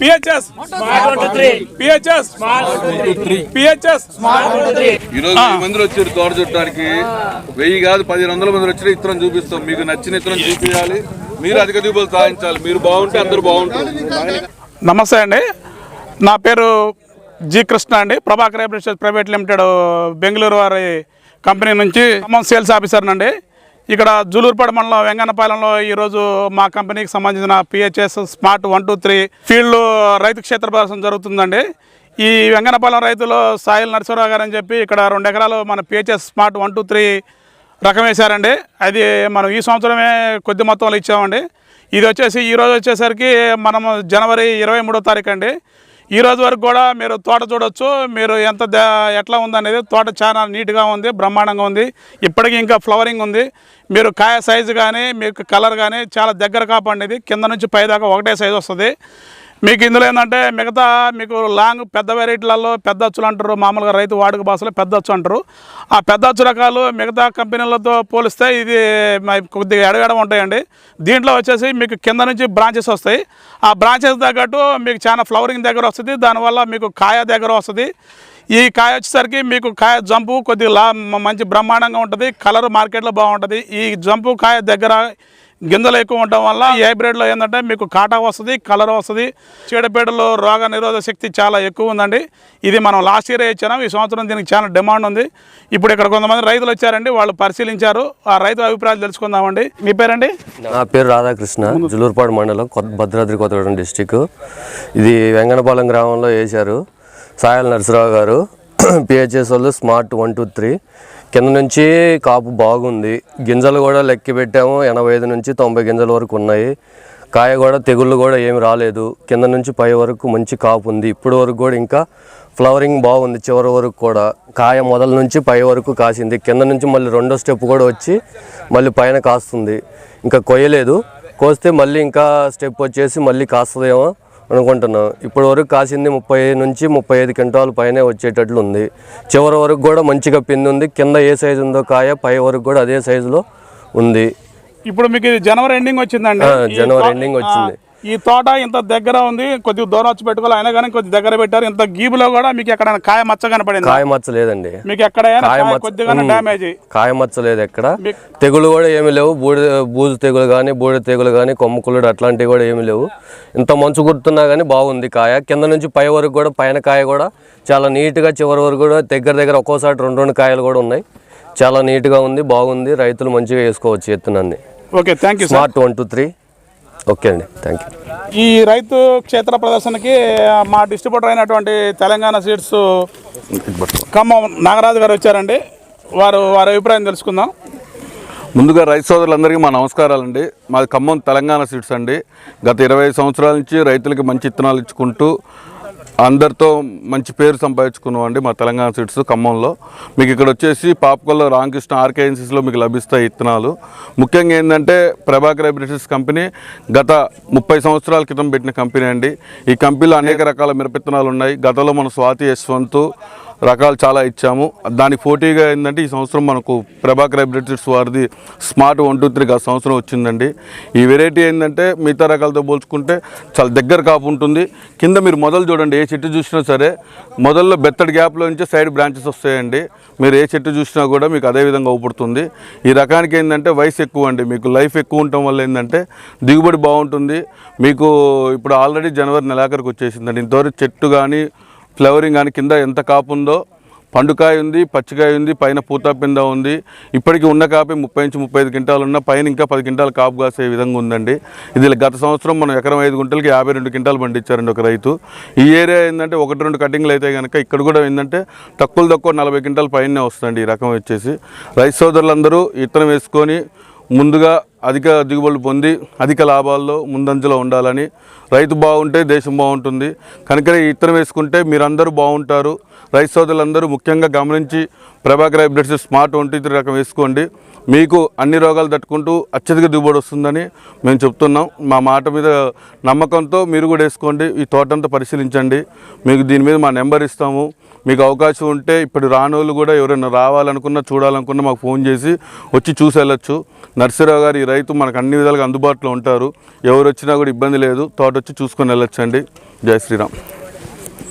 PHS. P H S. PHS. ఈ రోజు వెయ్యి మంది వచ్చారు తోట చుట్టానికి. వెయ్యి కాదు పదిహేను వందల మంది వచ్చిన ఇత్తనం చూపిస్తాం. మీకు నచ్చిన ఇత్తనం చూపించాలి. మీరు అధిక దిగుబడులు సాధించాలి. మీరు బాగుంటే అందరూ బాగుంటారు. నమస్తే అండి. నా పేరు జి కృష్ణ అండి. ప్రభాకర్ ప్రైవేట్ లిమిటెడ్ బెంగళూరు వారి కంపెనీ నుంచి ఖమ్మం సేల్స్ ఆఫీసర్ అండి ఇక్కడ జూలూరుపాడు మండలం వెంగన్నపాలెంలో ఈరోజు మా కంపెనీకి సంబంధించిన P H S smart one two three field రైతు క్షేత్ర ప్రదర్శన జరుగుతుందండి. ఈ వెంగన్నపాలెం రైతులు సాయిల్ నరసింహరావు గారు అని చెప్పి ఇక్కడ రెండు ఎకరాలు మన P H S smart one two three రకం వేశారండి అది మనం ఈ సంవత్సరమే కొద్ది మొత్తంలో ఇచ్చామండి. ఇది వచ్చేసి ఈరోజు వచ్చేసరికి మనము జనవరి ఇరవై మూడో తారీఖు అండి ఈ రోజు వరకు కూడా మీరు తోట చూడొచ్చు. మీరు ఎంత ద- ఎట్లా ఉందనేది తోట చాలా నీట్గా ఉంది బ్రహ్మాండంగా ఉంది. ఇప్పటికీ ఇంకా ఫ్లవరింగ్ ఉంది. మీరు కాయ సైజు కానీ మీకు కలర్ కానీ చాలా దగ్గర కాపండి కింద నుంచి పై దాకా ఒకటే సైజు వస్తుంది. మీకు ఇందులో ఏంటంటే మిగతా మీకు లాంగ్ పెద్ద వెరైటీలలో పెద్ద అచ్చులు అంటారు. మామూలుగా రైతు వాడుక భాషలో పెద్ద అచ్చు అంటారు. ఆ పెద్ద అచ్చు రకాలు మిగతా కంపెనీలతో పోలిస్తే ఇది కొద్దిగా ఎడగడ ఉంటాయండి. దీంట్లో వచ్చేసి మీకు కింద నుంచి బ్రాంచెస్ వస్తాయి. ఆ బ్రాంచెస్ తగ్గట్టు మీకు చాలా ఫ్లవరింగ్ దగ్గర వస్తుంది. దానివల్ల మీకు కాయ దగ్గర వస్తుంది. ఈ కాయ వచ్చేసరికి మీకు కాయ జంపు కొద్దిగా లా మంచి బ్రహ్మాండంగా ఉంటుంది. కలర్ మార్కెట్లో బాగుంటుంది. ఈ జంపు కాయ దగ్గర గింజలు ఎక్కువ ఉండటం వల్ల ఈ హైబ్రిడ్లో ఏంటంటే మీకు కాటా వస్తుంది కలర్ వస్తుంది. చీడపీడలు రోగ నిరోధక శక్తి చాలా ఎక్కువ ఉందండి. ఇది మనం లాస్ట్ ఇయర్ ఇచ్చాము ఈ సంవత్సరం దీనికి చాలా డిమాండ్ ఉంది. ఇప్పుడు ఇక్కడ కొంతమంది రైతులు వచ్చారండి వాళ్ళు పరిశీలించారు. ఆ రైతు అభిప్రాయాలు తెలుసుకుందామండి. మీ పేరండి? నా పేరు రాధాకృష్ణ జులూరుపాడు మండలం కొత్త భద్రాద్రి కొత్తగూడెం డిస్టిక్ ఇది వెంగనపాలెం గ్రామంలో వేశారు సాయల్ నరసరావు గారు. పిహెచ్ఎస్ వాళ్ళు స్మార్ట్ వన్ టూ త్రీ. కింద నుంచి కాపు బాగుంది. గింజలు కూడా లెక్క పెట్టాము. ఎనభై ఐదు నుంచి తొంభై గింజల వరకు ఉన్నాయి. కాయ కూడా తెగుళ్ళు కూడా ఏమి రాలేదు. కింద నుంచి పై వరకు మంచి కాపు ఉంది. ఇప్పుడు వరకు కూడా ఇంకా ఫ్లవరింగ్ బాగుంది చివరి వరకు కూడా. కాయ మొదల నుంచి పై వరకు కాసింది. కింద నుంచి మళ్ళీ రెండో స్టెప్ కూడా వచ్చి మళ్ళీ పైన కాస్తుంది. ఇంకా కొయ్యలేదు. కోస్తే మళ్ళీ ఇంకా స్టెప్ వచ్చేసి మళ్ళీ కాస్తుందేమో అనుకుంటున్నాం. ఇప్పటి వరకు కాసింది ముప్పై నుంచి ముప్పై ఐదు క్వింటాల పైనే వచ్చేటట్లు ఉంది. చివరి వరకు కూడా మంచిగా పిండి ఉంది. కింద ఏ సైజు ఉందో కాయ పై వరకు కూడా అదే సైజులో ఉంది. ఇప్పుడు మీకు ఇది జనవరి ఎండింగ్ వచ్చిందండి. జనవరి ending వచ్చింది. ఈ తోట ఇంత దగ్గర ఉంది. కొద్దిగా దూరం వచ్చి పెట్టుకోవాలి. అయినా కానీ కొద్ది దగ్గర పెట్టారు. ఇంత గీబులో కూడా మీకు ఎక్కడ కాయ మచ్చ కనపడింది? కాయ మచ్చ లేదండి. మీకు ఎక్కడ కొద్దిగా డ్యామేజ్ కాయ మచ్చ లేదు ఎక్కడ. తెగులు కూడా ఏమి లేవు. బూడి బూజు తెగులు కానీ బూడి తెగులు కానీ కొమ్మ కుళ్ళుడు అట్లాంటివి కూడా ఏమి లేవు. ఇంత మంచు గుర్తున్నా కానీ బాగుంది కాయ. కింద నుంచి పై వరకు కూడా పైన కాయ కూడా చాలా నీట్గా చివరి వరకు కూడా దగ్గర దగ్గర ఒక్కోసారి రెండు రెండు కాయలు కూడా ఉన్నాయి. చాలా నీట్గా ఉంది బాగుంది. రైతులు మంచిగా వేసుకోవచ్చు ఎత్తునన్ని. Okay thank you sir. Smart one two three. Okay అండి థ్యాంక్ యూ. ఈ రైతు క్షేత్ర ప్రదర్శనకి మా డిస్ట్రిబ్యూటర్ అయినటువంటి తెలంగాణ సీడ్స్ ఖమ్మం నాగరాజు గారు వచ్చారండి. వారు వారి అభిప్రాయం తెలుసుకుందాం. ముందుగా రైతు సోదరులందరికీ మా నమస్కారాలండి. మాది ఖమ్మం తెలంగాణ సీట్స్ అండి. గత ఇరవై సంవత్సరాల నుంచి రైతులకి మంచి ఇత్తనాలు ఇచ్చుకుంటూ అందరితో మంచి పేరు సంపాదించుకున్నాం అండి మా తెలంగాణ సీట్స్ ఖమ్మంలో. మీకు ఇక్కడ వచ్చేసి పాపకొల్లో రామకృష్ణ ఆర్కేఎన్సీస్లో మీకు లభిస్తాయి ఇత్తనాలు. ముఖ్యంగా ఏంటంటే ప్రభాకర్ బ్రిటిష్ కంపెనీ గత ముప్పై సంవత్సరాల క్రితం పెట్టిన కంపెనీ అండి. ఈ కంపెనీలో అనేక రకాల మిరపిత్తనాలు ఉన్నాయి. గతంలో మన స్వాతి యశ్వంత్ రకాలు చాలా ఇచ్చాము. దానికి పోటీగా ఏంటంటే ఈ సంవత్సరం మనకు ప్రభాకర్ హైబ్రిడ్స్ వారిది స్మార్ట్ వన్ టూ త్రీ గత సంవత్సరం వచ్చిందండి. ఈ వెరైటీ ఏంటంటే మిగతా రకాలతో పోల్చుకుంటే చాలా దగ్గర కాపు ఉంటుంది. కింద మీరు మొదలు చూడండి ఏ చెట్టు చూసినా సరే మొదల్లో బెత్తడి గ్యాప్లో నుంచి సైడ్ బ్రాంచెస్ వస్తాయండి. మీరు ఏ చెట్టు చూసినా కూడా మీకు అదే విధంగా అవుపడుతుంది. ఈ రకానికి ఏంటంటే వయసు ఎక్కువ అండి. మీకు లైఫ్ ఎక్కువ ఉండటం వల్ల ఏంటంటే దిగుబడి బాగుంటుంది. మీకు ఇప్పుడు ఆల్రెడీ జనవరి నెలాఖరికి వచ్చేసిందండి. ఇంతవరకు చెట్టు కానీ ఫ్లవరింగ్ కానీ కింద ఎంత కాపు ఉందో పండుకాయ ఉంది పచ్చికాయ ఉంది పైన పూత పింద ఉంది. ఇప్పటికి ఉన్న కాపే ముప్పై నుంచి ముప్పై ఐదు క్వింటాలు ఉన్న పైన ఇంకా పది క్వింటాలు కాపు కాసే విధంగా ఉందండి. ఇది గత సంవత్సరం మనం ఎకరం ఐదు గుంటలకి యాభై రెండు క్వింటాలు పండించారండి ఒక రైతు. ఈ ఏరియా ఏంటంటే ఒకటి రెండు కటింగ్లు అయితే కనుక ఇక్కడ కూడా ఏంటంటే తక్కువ తక్కువ నలభై క్వింటాలు పైనే వస్తుందండి ఈ రకం వచ్చేసి. రైతు సోదరులందరూ ఇత్తనం వేసుకొని ముందుగా అధిక దిగుబడులు పొంది అధిక లాభాల్లో ముందంజలో ఉండాలని రైతు బాగుంటే దేశం బాగుంటుంది. కనుక ఈ ఇత్తనం వేసుకుంటే మీరందరూ బాగుంటారు. రైతు సోదరులందరూ ముఖ్యంగా గమనించి ప్రభాకర్ హైబ్రిడ్స్ స్మార్ట్ ట్వంటీ ఇతర రకం వేసుకోండి. మీకు అన్ని రోగాలు తట్టుకుంటూ అత్యధిక దిగుబడి వస్తుందని మేము చెప్తున్నాం. మా మాట మీద నమ్మకంతో మీరు కూడా వేసుకోండి. ఈ తోటంతా పరిశీలించండి. మీకు దీని మీద మా నెంబర్ ఇస్తాము. మీకు అవకాశం ఉంటే ఇప్పుడు రానోళ్ళు కూడా ఎవరైనా రావాలనుకున్నా చూడాలనుకున్నా మాకు ఫోన్ చేసి వచ్చి చూసి వెళ్ళొచ్చు నర్సరావు గారు ఈ రైతు మనకు అన్ని విధాలుగా అందుబాటులో ఉంటారు. ఎవరు వచ్చినా కూడా ఇబ్బంది లేదు. తోట వచ్చి చూసుకొని వెళ్ళొచ్చండి. జై శ్రీరామ్.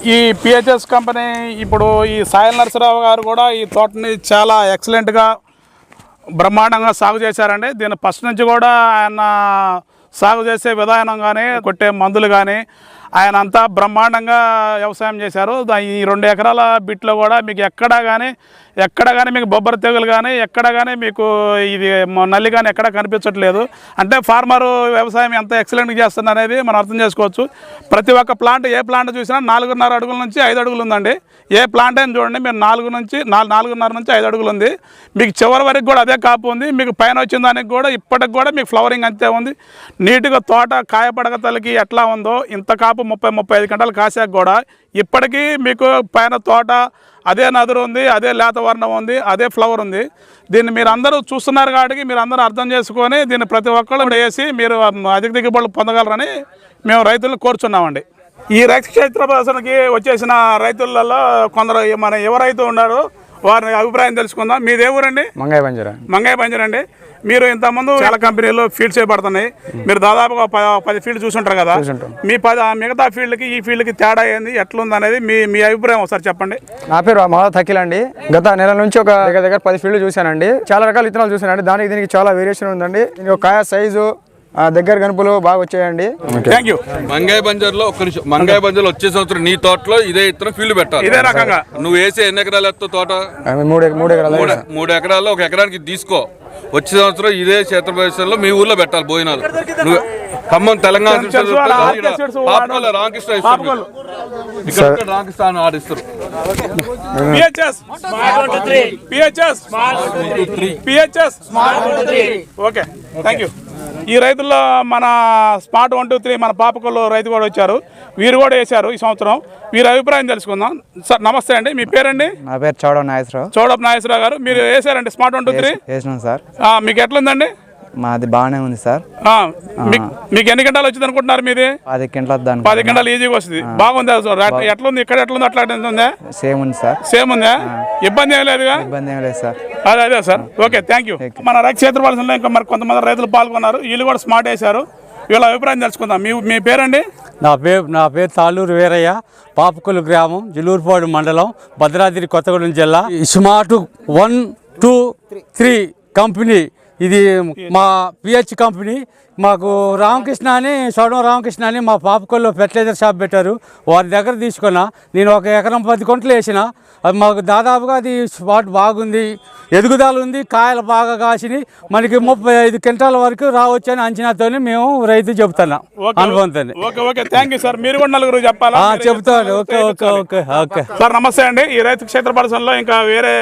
ఈ పిహెచ్ఎస్ కంపెనీ ఇప్పుడు ఈ సాయిల్ నరసరావు గారు కూడా ఈ తోటని చాలా ఎక్సలెంట్గా బ్రహ్మాండంగా సాగు చేశారండి. దీని ఫస్ట్ నుంచి కూడా ఆయన సాగు చేసే విధానం కానీ కొట్టే మందులు కానీ ఆయన అంతా బ్రహ్మాండంగా వ్యవసాయం చేశారు. దా- ఈ రెండు ఎకరాల బిట్లో కూడా మీకు ఎక్కడా కానీ ఎక్కడ కానీ మీకు బొబ్బర తెగులు కానీ ఎక్కడ కానీ మీకు ఇది నల్లి కానీ ఎక్కడ కనిపించట్లేదు. అంటే ఫార్మర్ వ్యవసాయం ఎంత ఎక్సలెంట్గా చేస్తుంది అనేది మనం అర్థం చేసుకోవచ్చు. ప్రతి ఒక్క ప్లాంట్ ఏ ప్లాంట్ చూసినా నాలుగున్నర అడుగుల నుంచి ఐదు అడుగులు ఉందండి. ఏ ప్లాంట్ అయినా చూడండి మీరు నాలుగు నుంచి నాలుగు నాలుగున్నర నుంచి ఐదు అడుగులు ఉంది. మీకు చివరి వరకు కూడా అదే కాపు ఉంది. మీకు పైన వచ్చిన దానికి కూడా ఇప్పటికి కూడా మీకు ఫ్లవరింగ్ అంతే ఉంది. నీట్గా తోట కాయపడక తలకి ఎట్లా ఉందో ఇంత కాపు ముప్పై ముప్పై ఐదు గంటలు కాసాక కూడా ఇప్పటికీ మీకు పైన తోట అదే నదురు ఉంది అదే లేత వర్ణం ఉంది అదే ఫ్లవర్ ఉంది. దీన్ని మీరు అందరూ చూస్తున్నారు కాబట్టి మీరు అందరూ అర్థం చేసుకొని దీన్ని ప్రతి ఒక్కళ్ళు వేసి మీరు అధిక దిగుబడులు పొందగలరని మేము రైతులను కోరుచున్నామండి. ఈ రైతు క్షేత్ర ప్రదర్శనకి వచ్చేసిన రైతులలో కొందరు మన యువ రైతు ఉన్నారు వారి అభిప్రాయం తెలుసుకుందాం. మీది ఊరండి? మంగాయ బంజరా. మంగయ్య బంజరండి మీరు ఇంతకుముందు చాలా కంపెనీలు ఫీల్డ్స్ చేయబడుతున్నాయి మీరు దాదాపుగా పది ఫీల్డ్ చూసుంటారు కదా. మీ పది ఆ మిగతా ఫీల్డ్కి ఈ ఫీల్డ్కి తేడా ఏంది? ఎట్లుంది అనేది మీ మీ అభిప్రాయం ఒకసారి చెప్పండి. నా పేరు మాధవ్ తకిల్ అండి. గత నెల నుంచి ఒక దగ్గర దగ్గర పది ఫీల్డ్ చూశానండి. చాలా రకాల విత్తనాలు చూశానండి. దానికి దీనికి చాలా వేరియేషన్ ఉందండి. కాయ సైజు దగ్గర గనుపులు బాగా వచ్చాయండి. థ్యాంక్ యూ మంగాయ బంజర్లో ఒక్క నిమిషం. మంగాయ బంజర్లో వచ్చే సంవత్సరం నీ తోటలో ఇదే ఇత్తనం ఫీల్డ్ పెట్టాలి. ఇదే రకంగా. నువ్వు వేసే ఎన్ని ఎకరాలు ఎత్తావు తోట? మూడు మూడు ఎకరాలు మూడు ఎకరాల్లో ఒక ఎకరానికి తీసుకో. వచ్చే సంవత్సరం ఇదే క్షేత్ర ప్రదేశంలో మీ ఊర్లో పెట్టాలి భోజనాలు. నువ్వు ఖమ్మం తెలంగాణ రామకృష్ణ. ఇక్కడ అని ఆడిస్తారు. P H S P H S P H S okay thank you ఈ రైతుల్లో మన స్మార్ట్ వన్ టూ త్రీ మన పాపకొల్లు రైతు కూడా వచ్చారు. వీరు కూడా వేశారు ఈ సంవత్సరం. వీరి అభిప్రాయం తెలుసుకుందాం. సార్ నమస్తే అండి. మీ పేరండి? నా పేరు చౌడ నాగేశ్వరరావు. చౌడప్ నాగేశ్వరరావు గారు. మీరు వేశారండి స్మార్ట్ వన్ టూ త్రీ? వేసినాం సార్. మీకు ఎట్లుందండి? మాది బాగానే ఉంది సార్. ఆ, మీకు మీకు ఎన్ని గంటలు వచ్చింది అనుకుంటున్నారు మీది? పది గంటల పది గంటలు ఈజీగా వస్తుంది. బాగుంది రా- ఎట్లుంది? ఇక్కడ ఎట్లుంది? అట్లా ఉందా? సేమ్ ఉంది సార్. సేమ్ ఉందా? ఇబ్బంది ఏం లేదుగా ఇబ్బంది ఏం లేదు సార్. అదే అదే సార్. ఓకే థ్యాంక్ యూ మన రైతు క్షేత్ర పరిశ్రమలో ఇంకా మరి కొంతమంది రైతులు పాల్గొన్నారు. వీళ్ళు కూడా స్మార్ట్ వేశారు. వీళ్ళ అభిప్రాయం తెలుసుకుందాం. మీ మీ పేరండి? నా పేరు నా పేరు తాళ్ళూరు వీరయ్య. పాపకొల్లు గ్రామం జిలూరుపాడు మండలం భద్రాద్రి కొత్తగూడెం జిల్లా. Smart one two three company ఇది మా పిహెచ్ కంపెనీ మాకు రామకృష్ణ అని సోడం రామకృష్ణ అని మా పాపకొల్లో ఫెర్టిలైజర్ షాప్ పెట్టారు. వారి దగ్గర తీసుకున్నా. నేను ఒక ఎకరం పది కొంటలు వేసిన. అది మాకు దాదాపుగా అది స్పాట్ బాగుంది. ఎదుగుదల ఉంది. కాయలు బాగా కాసినాయి. మనకి ముప్పై ఐదు క్వింటాల వరకు రావచ్చు అని అంచనాతోనే మేము రైతు చెబుతున్నాం. అనుభవంతో చెప్తాను okay okay. Okay okay sir నమస్తే అండి. ఈ రైతు క్షేత్ర పరిశ్రమలో ఇంకా వేరే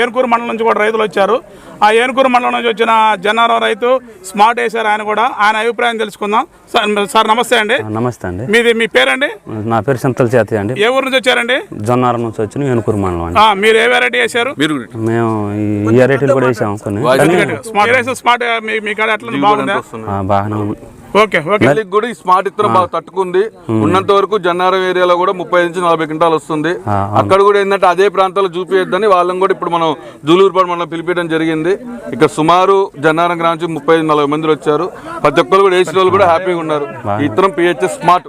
ఏనుకూరు మండలం నుంచి కూడా రైతులు వచ్చారు. ఆ ఏనుకూరు మండలం నుంచి వచ్చిన జన్నారావు రైతు స్మార్ట్ వేశారు ఆయన కూడా. ఆయన అభిప్రాయం తెలుసుకుందాం. సార్ సార్ నమస్తే అండి. నమస్తే అండి. మీది మీ పేరండి? నా పేరు చింతల చేతి అండి. ఏ ఊరు నుంచి వచ్చారండి? జొన్నారం నుంచి వచ్చిన ఏనుకూరు మండలం అండి. ఆ, మీరు ఏ వెరైటీ వేశారు? మీరు మేము ఈ ఇయర్ రేట్లు కూడా వేసాము కొన్ని. కానీ స్మార్ట్ మీ కాడ ఎట్లా? బాగుందా? ఆ, బాగానే ఉంది. ఓకే కూడా ఈ స్మార్ట్ ఇత్తనం బాగా తట్టుకుంది. ఉన్నంత వరకు జన్నారం ఏరియాలో కూడా ముప్పై నుంచి నలభై క్వింటాలు వస్తుంది. అక్కడ కూడా ఏంటంటే అదే ప్రాంతాల్లో చూపించద్దని వాళ్ళని కూడా ఇప్పుడు మనం జూలూరుపాడు మనం పిలిపించడం జరిగింది. ఇక్కడ సుమారు జన్నారం గ్రామం నుంచి ముప్పై నలభై మంది వచ్చారు. ప్రతి ఒక్కరు కూడా వేసిన వాళ్ళు కూడా హ్యాపీగా ఉన్నారు. ఇత్తనం పిహెచ్ఎస్ స్మార్ట్.